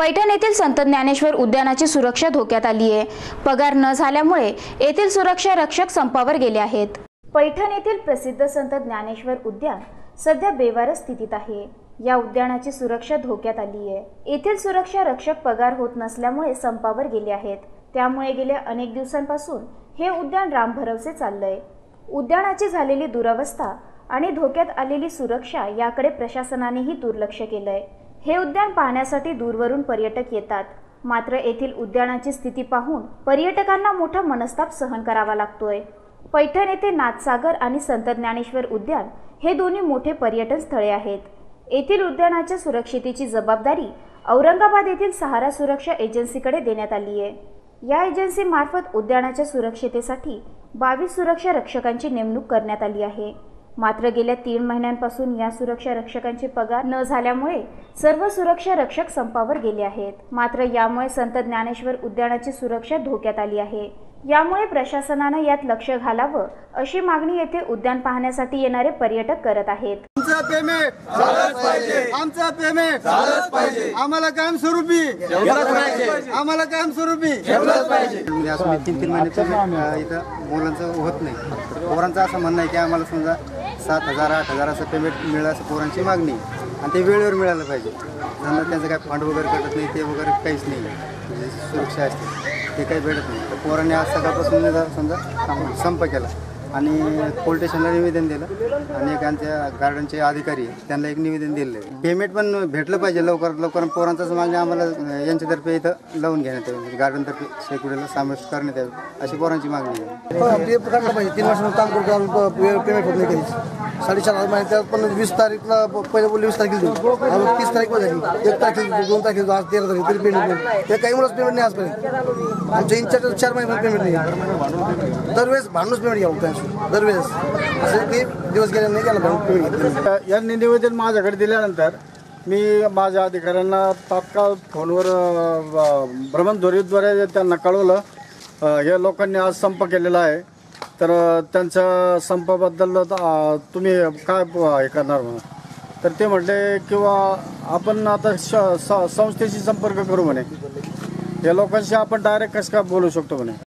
पैठण येथील संत ज्ञानेश्वर उद्यानाची सुरक्षा धोक्यात आली आहे. पगार न झाल्यामुळे येथील सुरक्षा रक्षक संपावर गेले आहेत. पैठण येथील प्रसिद्ध संत ज्ञानेश्वर उद्यान सध्या बेवारस स्थितीत आहे. या उद्यानाची सुरक्षा धोक्यात आली आहे. येथील सुरक्षा रक्षक पगार होत नसल्यामुळे संपावर गेले आहेत. त्यामुळे गेल्या अनेक दिवसांपासून हे उद्यान रामभरवसे चाललंय. उद्यानाची झालेली दुरावस्था आणि धोक्यात आलेली सुरक्षा याकडे प्रशासनानेही दुर्लक्ष केलंय. हे उद्यान पाहण्यासाठी दूरवरून पर्यटक येतात. मात्र येथील उद्यानाची स्थिती पाहून पर्यटकांना मोठा मनस्ताप सहन करावा लागतोय. पैठण येथे नाथसागर आणि संत ज्ञानेश्वर उद्यान हे दोन्ही मोठे पर्यटन स्थळे आहेत. येथील उद्यानाच्या सुरक्षितेची जबाबदारी औरंगाबाद येथील सहारा सुरक्षा एजन्सीकडे देण्यात आली आहे. या एजन्सीमार्फत उद्यानाच्या सुरक्षितेसाठी बावीस सुरक्षा रक्षकांची नेमणूक करण्यात आली आहे. मात्र गेल्या तीन महिन्यांपासून या सुरक्षा रक्षकांचे पगार न झाल्यामुळे सर्व सुरक्षा रक्षक संपावर गेले आहेत. मात्र यामुळे संत ज्ञानेश्वर उद्यानाची सुरक्षा धोक्यात आली आहे. यामुळे प्रशासनानं यात लक्ष घालावं अशी मागणी येथे उद्यान पाहण्यासाठी येणारे पर्यटक करत आहेत. आमचं पेमेंट आमचं पेमेंट आम्हाला कायम स्वरूपी आम्हाला कायम स्वरूपी म्हणजे तीन तीन महिने पेमेंट अ, इथं मुलांचं होत नाही. पोरांचं असं म्हणणं आहे की आम्हाला समजा सात हजार आठ हजार असं पेमेंट मिळालं असं पोरांची मागणी. आणि ते वेळेवर मिळालं पाहिजे. त्यांना त्यांचं काय फंड वगैरे कटत नाही ते वगैरे काहीच नाही. म्हणजे सुरक्षा असते. ते काही भेटत नाही. तर पोरांनी आज सकाळपासून समजा संप केला. आणि पोलीस स्टेशनला निवेदन दिलं. आणि त्यांच्या गार्डनचे अधिकारी आहे, त्यांना एक निवेदन दिलं. आहे पेमेंट पण भेटलं पाहिजे लवकर. लवकर पोरांचाच मागणी आम्हाला यांच्यातर्फे इथं लावून घेण्यात यावी. म्हणजे गार्डनतर्फे सेक्युरिटीला समावेश करण्यात यावी. अशी पोरांची मागणी आहे. तीन पेमेंट होत नाही कधीच. साडेचार हजार महिने त्यात पण वीस तारीखला पहिले बोलले वीस तारखेला देऊ. आम्ही तीस तारीख पण झाली एक तारखेला देऊ, दोन तारखेला देऊ, आज तेरा तारीख तरी पेमेंट नाही ते काही मुळेच पेमेंट नाही आजपर्यंत. आमच्या इन्चार्ज चार महिने पेमेंट नाही. दरवेळेस भांडूनच पेमेंट घ्यावं त्यांचं दरवेळेस. असं ते दिवस गेले नाही गेला भांडून पेमेंट घेतलं नाही. यांनी निवेदन माझ्याकडे दिल्यानंतर मी माझ्या अधिकाऱ्यांना तात्काळ फोनवर भ्रमणध्वरीद्वारे त्यांना कळवलं. या लोकांनी आज संप केलेला आहे. तर त्यांच्या संपाबद्दल अ, तुम्ही काय प- हे करणार म्हणून? तर ते म्हटले किंवा आपण आता श स- संस्थेशी संपर्क करू म्हणे. या लोकांशी आपण डायरेक्ट कसं काय बोलू शकतो म्हणे?